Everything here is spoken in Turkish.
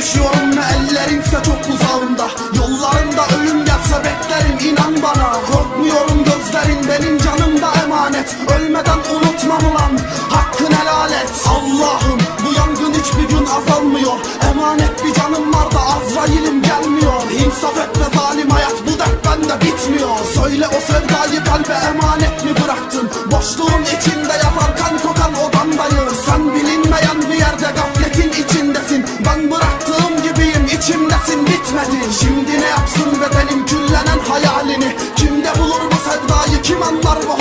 Düşüyorum ve ellerimse çok uzağımda Yollarımda ölüm yatsa beklerim inan bana. Korkmuyorum gözlerin benim canımda emanet. Ölmeden unutmam ulan hakkın helal et. Allah'ım bu yangın hiçbir gün azalmıyor. Emanet bir canım var da Azrail'im gelmiyor. İnsaf etme zalim içimdesin bitmedin Şimdi ne yapsın bedenim küllenen hayalini? Kimde bulur bu sevdayı? Kim anlar bu